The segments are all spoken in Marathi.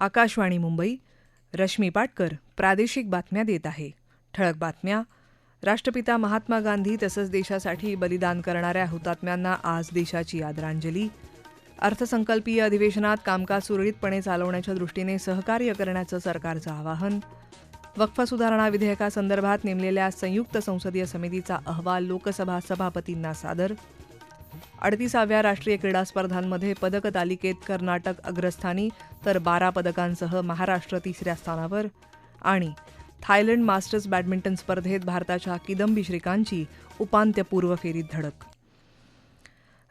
आकाशवाणी मुंबई रश्मी पाटकर प्रादेशिक बातम्या देत आहे. ठळक बातम्या. राष्ट्रपिता महात्मा गांधी तसंच देशासाठी बलिदान करणाऱ्या हुतात्म्यांना आज देशाची आदरांजली. अर्थसंकल्पीय अधिवेशनात कामकाज सुरळीतपणे चालवण्याच्या दृष्टीने सहकार्य करण्याचं सरकारचं आवाहन. वक्फ सुधारणा विधेयकासंदर्भात नेमलेल्या संयुक्त संसदीय समितीचा अहवाल लोकसभा सभापतींना सादर. अडतीसाव्या राष्ट्रीय क्रीडा स्पर्धांमध्ये पदक तालिकेत कर्नाटक अग्रस्थानी तर बारा पदकांसह महाराष्ट्र तिसऱ्या स्थानावर. आणि थायलंड मास्टर्स बॅडमिंटन स्पर्धेत भारताच्या किदंबी श्रीकांतची उपांत्यपूर्व फेरीत धडक.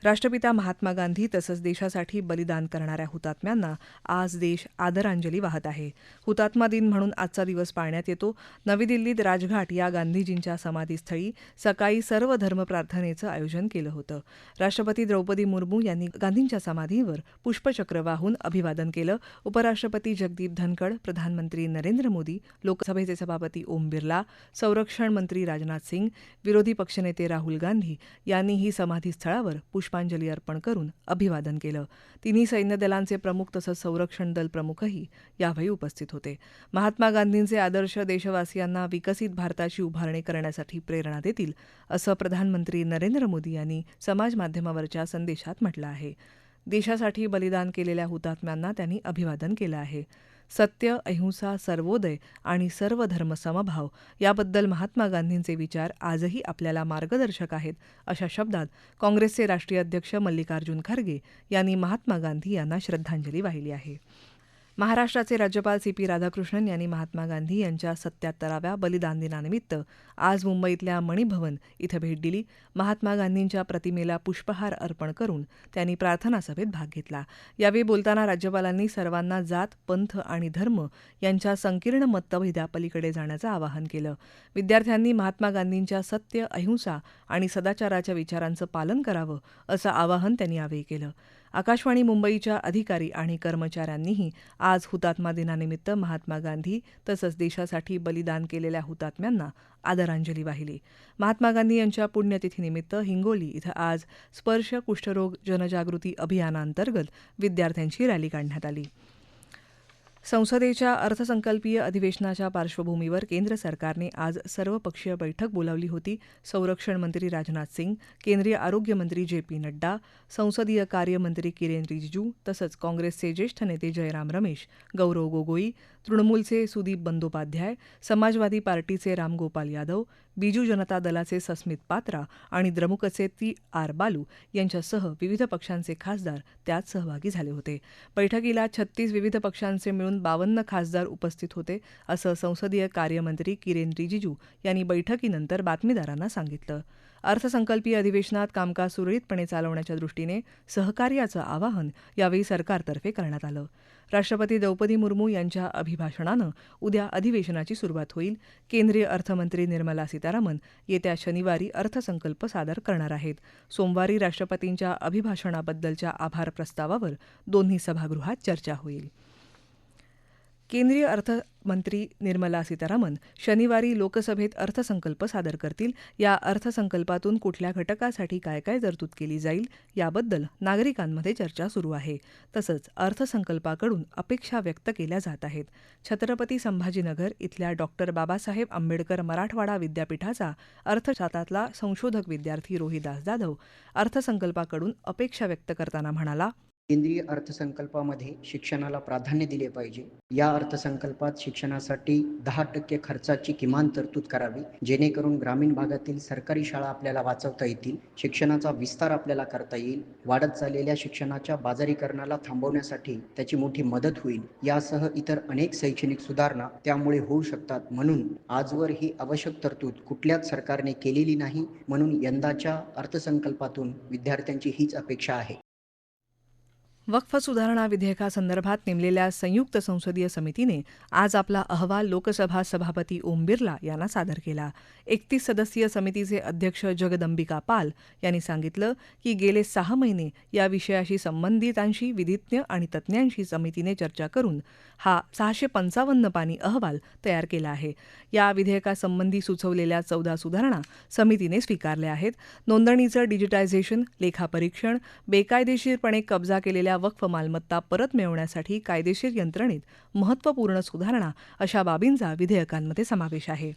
राष्ट्रपिता महात्मा गांधी तसंच देशासाठी बलिदान करणाऱ्या हुतात्म्यांना आज देश आदरांजली वाहत आहे. हुतात्मा दिन म्हणून आजचा दिवस पाळण्यात येतो. नवी दिल्लीत राजघाट या गांधीजींच्या समाधीस्थळी सकाळी सर्व धर्म प्रार्थनेचं आयोजन केलं होतं. राष्ट्रपती द्रौपदी मुर्मू यांनी गांधींच्या समाधीवर पुष्पचक्र वाहून अभिवादन केलं. उपराष्ट्रपती जगदीप धनखड प्रधानमंत्री नरेंद्र मोदी लोकसभेचे सभापती ओम बिर्ला संरक्षण मंत्री राजनाथ सिंग विरोधी पक्षनेते राहुल गांधी यांनीही समाधीस्थळावर पुष्पांजली अर्पण करून अभिवादन केलं. तिन्ही सैन्य दलांचे प्रमुख तसंच संरक्षण दल प्रमुखही यावेळी उपस्थित होते. महात्मा गांधींचे आदर्श देशवासियांना विकसित भारताची उभारणी करण्यासाठी प्रेरणा देतील असं प्रधानमंत्री नरेंद्र मोदी यांनी समाजमाध्यमावरच्या संदेशात म्हटलं आहे. देशासाठी बलिदान केलेल्या हुतात्म्यांना त्यांनी अभिवादन केलं आहे. सत्य अहिंसा सर्वोदय आणि सर्व धर्मसमभाव याबद्दल महात्मा गांधींचे विचार आजही आपल्याला मार्गदर्शक आहेत अशा शब्दात काँग्रेसचे राष्ट्रीय अध्यक्ष मल्लिकार्जुन खरगे यांनी महात्मा गांधी यांना श्रद्धांजली वाहिली आहे. महाराष्ट्राचे राज्यपाल सी पी राधाकृष्णन यांनी महात्मा गांधी यांच्या सत्याहत्तराव्या बलिदान दिनानिमित्त आज मुंबईतल्या मणिभवन इथं भेट दिली. महात्मा गांधींच्या प्रतिमेला पुष्पहार अर्पण करून त्यांनी प्रार्थना सभेत भाग घेतला. यावेळी बोलताना राज्यपालांनी सर्वांना जात पंथ आणि धर्म यांच्या संकीर्ण मतभेदापलीकडे जाण्याचं आवाहन केलं. विद्यार्थ्यांनी महात्मा गांधींच्या सत्य अहिंसा आणि सदाचाराच्या विचारांचं पालन करावं असं आवाहन त्यांनी यावेळी केलं. आकाशवाणी मुंबईच्या अधिकारी आणि कर्मचाऱ्यांनीही आज हुतात्मा दिनानिमित्त महात्मा गांधी तसंच देशासाठी बलिदान केलेल्या हुतात्म्यांना आदरांजली वाहिली. महात्मा गांधी यांच्या पुण्यतिथीनिमित्त हिंगोली इथं आज स्पर्श कुष्ठरोग जनजागृती अभियानांतर्गत विद्यार्थ्यांची रॅली काढण्यात आली. संसदेच्या अर्थसंकल्पीय अधिवेशनाच्या पार्श्वभूमीवर केंद्र सरकारने आज सर्वपक्षीय बैठक बोलावली होती. संरक्षण मंत्री राजनाथ सिंग केंद्रीय आरोग्यमंत्री जे पी नड्डा संसदीय कार्यमंत्री किरेन रिजिजू तसंच काँग्रेसचे ज्येष्ठ नेते जयराम रमेश गौरव गोगोई तृणमूलचे सुदीप बंदोपाध्याय समाजवादी पार्टीचे रामगोपाल यादव बीजू जनता दलाचे सस्मित पात्रा आणि द्रमुकचे ती आर बालू यांच्यासह विविध पक्षांचे खासदार त्यात सहभागी झाले होते. बैठकीला छत्तीस विविध पक्षांचे मिळून बावन्न खासदार उपस्थित होते असं संसदीय कार्यमंत्री किरेन रिजिजू यांनी बैठकीनंतर बातमीदारांना सांगितलं. अर्थसंकल्पीय अधिवेशनात कामकाज सुरळीतपणे चालवण्याच्या दृष्टीने सहकार्याचं आवाहन यावेळी सरकारतर्फे करण्यात आलं. राष्ट्रपती द्रौपदी मुर्मू यांच्या अभिभाषणानं उद्या अधिवेशनाची सुरुवात होईल. केंद्रीय अर्थमंत्री निर्मला सीतारामन येत्या शनिवारी अर्थसंकल्प सादर करणार आहेत. सोमवारी राष्ट्रपतींच्या अभिभाषणाबद्दलच्या आभार प्रस्तावावर दोन्ही सभागृहात चर्चा होईल. केंद्रीय अर्थमंत्री निर्मला सीतारामन शनिवारी लोकसभेत अर्थसंकल्प सादर करतील. या अर्थसंकल्पातून कुठल्या घटकासाठी काय काय तरतूद केली जाईल याबद्दल नागरिकांमध्ये चर्चा सुरू आहे. तसंच अर्थसंकल्पाकडून अपेक्षा व्यक्त केल्या जात आहेत. छत्रपती संभाजीनगर इथल्या डॉक्टर बाबासाहेब आंबेडकर मराठवाडा विद्यापीठाचा अर्थशास्त्रातला संशोधक विद्यार्थी रोहिदास जाधव अर्थसंकल्पाकडून अपेक्षा व्यक्त करताना म्हणाला केंद्रीय अर्थसंकल्पामध्ये शिक्षणाला प्राधान्य दिले पाहिजे. या अर्थसंकल्पात शिक्षणासाठी दहा टक्के खर्चाची किमान तरतूद करावी जेणेकरून ग्रामीण भागातील सरकारी शाळा आपल्याला वाचवता येतील शिक्षणाचा विस्तार आपल्याला करता येईल वाढत चाललेल्या शिक्षणाच्या बाजारीकरणाला थांबवण्यासाठी त्याची मोठी मदत होईल. यासह इतर अनेक शैक्षणिक सुधारणा त्यामुळे होऊ शकतात. म्हणून आजवर ही आवश्यक तरतूद कुठल्याच सरकारने केलेली नाही म्हणून यंदाच्या अर्थसंकल्पातून विद्यार्थ्यांची हीच अपेक्षा आहे. वक्फ सुधारणा विधेयकासंदर्भात नेमलेल्या संयुक्त संसदीय समितीने आज आपला अहवाल लोकसभा सभापती ओम बिर्ला यांना सादर केला. एकतीस सदस्यीय समितीचे अध्यक्ष जगदंबिका पाल यांनी सांगितलं की गेले सहा महिने या विषयाशी संबंधितांशी विधिज्ञ आणि तज्ज्ञांशी समितीने चर्चा करून हा सहाशे पंचावन्न पानी अहवाल तयार केला आहे. या विधेयकासंबंधी सुचवलेल्या चौदा सुधारणा समितीने स्वीकारल्या आहेत. नोंदणीचं डिजिटायझेशन लेखापरीक्षण बेकायदेशीरपणे कब्जा केलेल्या वक्फ मालमत्ता परत मिळवण्यासाठी कायदेशीर यंत्रणेत महत्त्वपूर्ण सुधारणा अशा बाबींचा विधेयकांमध्ये समावेश आहे.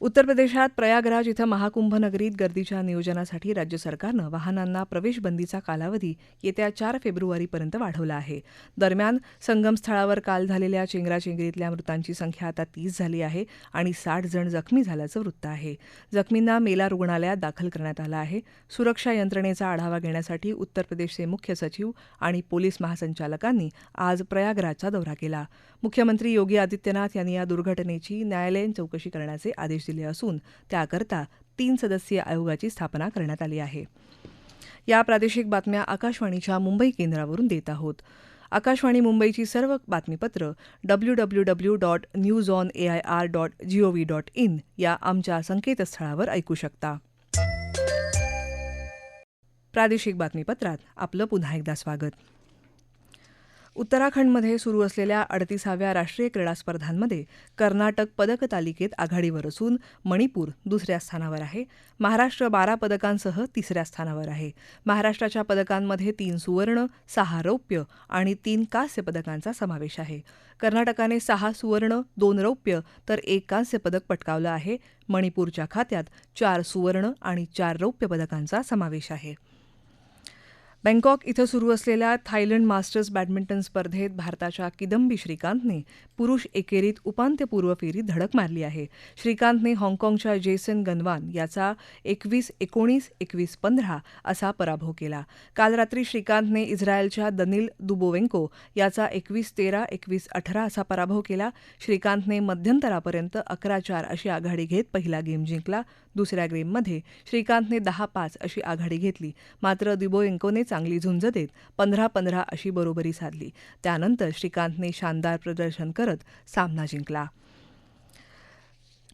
उत्तर प्रदेशात प्रयागराज इथं महाकुंभ नगरीत गर्दीच्या नियोजनासाठी राज्य सरकारनं वाहनांना प्रवेशबंदीचा कालावधी येत्या चार फेब्रुवारीपर्यंत वाढवला आहे. दरम्यान संगमस्थळावर काल झालेल्या चेंगराचेंगरीतल्या मृतांची संख्या आता तीस झाली आहे आणि साठ जण जखमी झाल्याचं वृत्त आहे. जखमींना मेला रुग्णालयात दाखल करण्यात आलं आहे. सुरक्षा यंत्रणेचा आढावा घेण्यासाठी उत्तर प्रदेशचे मुख्य सचिव आणि पोलीस महासंचालकांनी आज प्रयागराजचा दौरा केला. मुख्यमंत्री योगी आदित्यनाथ यांनी या दुर्घटनेची न्यायालयीन चौकशी करण्याचे आदेश दिले असून त्याकरता तीन सदस्यीय आयोगाची स्थापना करण्यात आली आहे. या प्रादेशिक बातम्या आकाशवाणीच्या मुंबई केंद्रावरून देत आहोत. आकाशवाणी मुंबईची सर्व बातमीपत्र W W W dot news on A I R dot G O V dot in या आमच्या संकेतस्थळावर ऐकू शकता. प्रादेशिक बातमीपत्रात आपलं पुन्हा एकदा स्वागत. उत्तराखंडमध्ये सुरू असलेल्या अडतीसाव्या राष्ट्रीय क्रीडा स्पर्धांमध्ये कर्नाटक पदक तालिकेत आघाडीवर असून मणिपूर दुसऱ्या स्थानावर आहे. महाराष्ट्र बारा पदकांसह तिसऱ्या स्थानावर आहे. महाराष्ट्राच्या पदकांमध्ये तीन सुवर्ण सहा रौप्य आणि तीन कांस्य पदकांचा समावेश आहे. कर्नाटकाने सहा सुवर्ण दोन रौप्य तर एक कांस्य पदक पटकावलं आहे. मणिपूरच्या खात्यात चार सुवर्ण आणि चार रौप्य पदकांचा समावेश आहे. बँकॉक इथं सुरू असलेल्या थायलंड मास्टर्स बॅडमिंटन स्पर्धेत भारताच्या किदंबी श्रीकांतने पुरुष एकेरीत उपांत्यपूर्व फेरीत धडक मारली आहे. श्रीकांतने हाँगकाँगच्या जेसन गनवान याचा एकवीस एकोणीस एकवीस पंधरा असा पराभव केला. काल रात्री श्रीकांतने इस्रायलच्या दनिल दुबोवेंको याचा एकवीस तेरा एकवीस अठरा असा पराभव केला. श्रीकांतने मध्यंतरापर्यंत अकरा चार अशी आघाडी घेत पहिला गेम जिंकला. दुसऱ्या गेममध्ये श्रीकांतने दहा पाच अशी आघाडी घेतली. मात्र दुबोवेंकोने चांगली झुंज देत पंधरा पंधरा अशी बरोबरी साधली. त्यानंतर श्रीकांतने शानदार प्रदर्शन करत सामना जिंकला.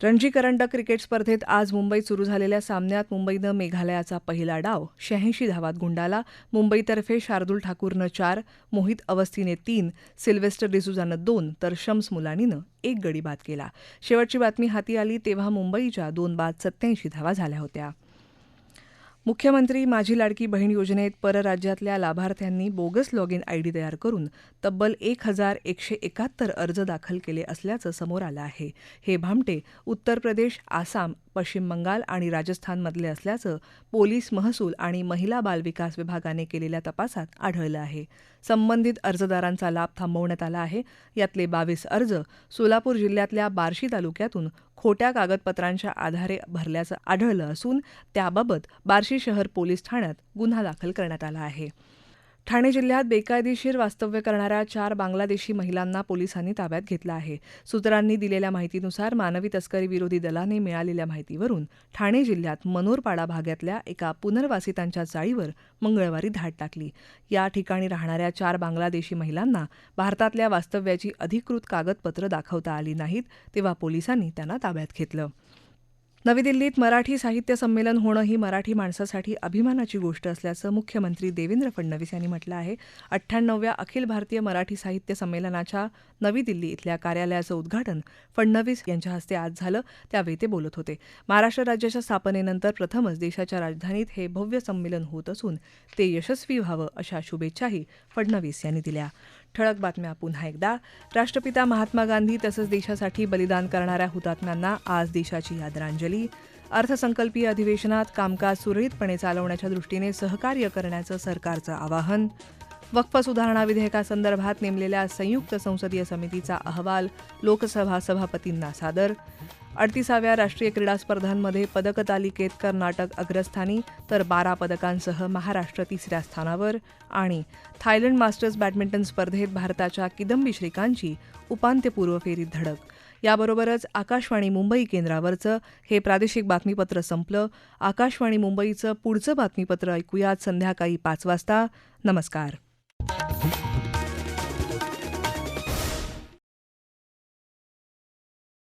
रणजी करंडक क्रिकेट स्पर्धेत आज मुंबईत सुरू झालेल्या सामन्यात मुंबईनं मेघालयाचा पहिला डाव शहाऐंशी धावात गुंडाला. मुंबईतर्फे शार्दूल ठाकूरनं चार मोहित अवस्थीने तीन सिल्वेस्टर डिसुजानं दोन तर शम्स मुलानीनं एक गडी बाद केला. शेवटची बातमी हाती आली तेव्हा मुंबईच्या दोन बाद सत्याऐंशी धावा झाल्या होत्या. मुख्यमंत्री माझी लाडकी बहीण योजनेत परराज्यातल्या लाभार्थ्यांनी बोगस लॉग इन आयडी तयार करून तब्बल एक हजार एकशे एकाहत्तर अर्ज दाखल केले असल्याचं समोर आलं आहे. हे भामटे उत्तर प्रदेश आसाम पश्चिम बंगाल आणि राजस्थानमधले असल्याचं पोलीस महसूल आणि महिला बालविकास विभागाने केलेल्या तपासात आढळलं आहे. संबंधित अर्जदारांचा लाभ थांबवण्यात आला आहे. यातले बावीस अर्ज सोलापूर जिल्ह्यातल्या बार्शी तालुक्यातून खोट्या कागदपत्रांच्या आधारे भरल्याचं आढळलं असून त्याबाबत बार्शी शहर पोलीस ठाण्यात गुन्हा दाखल करण्यात आला आहे. ठाणे जिल्ह्यात बेकायदेशीर वास्तव्य करणाऱ्या चार बांगलादेशी महिलांना पोलिसांनी ताब्यात घेतलं आहे. सूत्रांनी दिलेल्या माहितीनुसार मानवी तस्करी विरोधी दलाने मिळालेल्या माहितीवरून ठाणे जिल्ह्यात मनोरपाडा भागातल्या एका पुनर्वासितांच्या चाळीवर मंगळवारी धाड टाकली. या ठिकाणी राहणाऱ्या चार बांगलादेशी महिलांना भारतातल्या वास्तव्याची अधिकृत कागदपत्रं दाखवता आली नाहीत तेव्हा पोलिसांनी त्यांना ताब्यात घेतलं. नवी दिल्लीत मराठी साहित्य संमेलन होणं ही मराठी माणसासाठी अभिमानाची गोष्ट असल्याचं मुख्यमंत्री देवेंद्र फडणवीस यांनी म्हटलं आहे. अठ्ठ्याण्णव्या अखिल भारतीय मराठी साहित्य संमेलनाच्या नवी दिल्ली इथल्या कार्यालयाचं उद्घाटन फडणवीस यांच्या हस्ते आज झालं. त्यावेळी ते बोलत होते. महाराष्ट्र राज्याच्या स्थापनेनंतर प्रथमच देशाच्या राजधानीत हे भव्य संमेलन होत असून ते यशस्वी व्हावं अशा शुभेच्छाही फडणवीस यांनी दिल्या. ठळक बातम्या पुन्हा एकदा. राष्ट्रपिता महात्मा गांधी तसंच देशासाठी बलिदान करणाऱ्या हुतात्म्यांना आज देशाची आदरांजली. अर्थसंकल्पीय अधिवेशनात कामकाज सुरळीतपणे चालवण्याच्या दृष्टीने सहकार्य करण्याचं सरकारचं आवाहन. वक्फ सुधारणा विधेयकासंदर्भात नेमलेल्या संयुक्त संसदीय समितीचा अहवाल लोकसभा सभापतींना सादर. अडतीसाव्या राष्ट्रीय क्रीडा स्पर्धांमध्ये पदक तालिकेत कर्नाटक अग्रस्थानी तर बारा पदकांसह महाराष्ट्र तिसऱ्या स्थानावर. आणि थायलंड मास्टर्स बॅडमिंटन स्पर्धेत भारताच्या किदंबी श्रीकांतची उपांत्यपूर्व फेरीत धडक. याबरोबरच आकाशवाणी मुंबई केंद्रावरचं हे प्रादेशिक बातमीपत्र संपलं. आकाशवाणी मुंबईचं पुढचं बातमीपत्र ऐकूयात संध्याकाळी पाच वाजता. नमस्कार.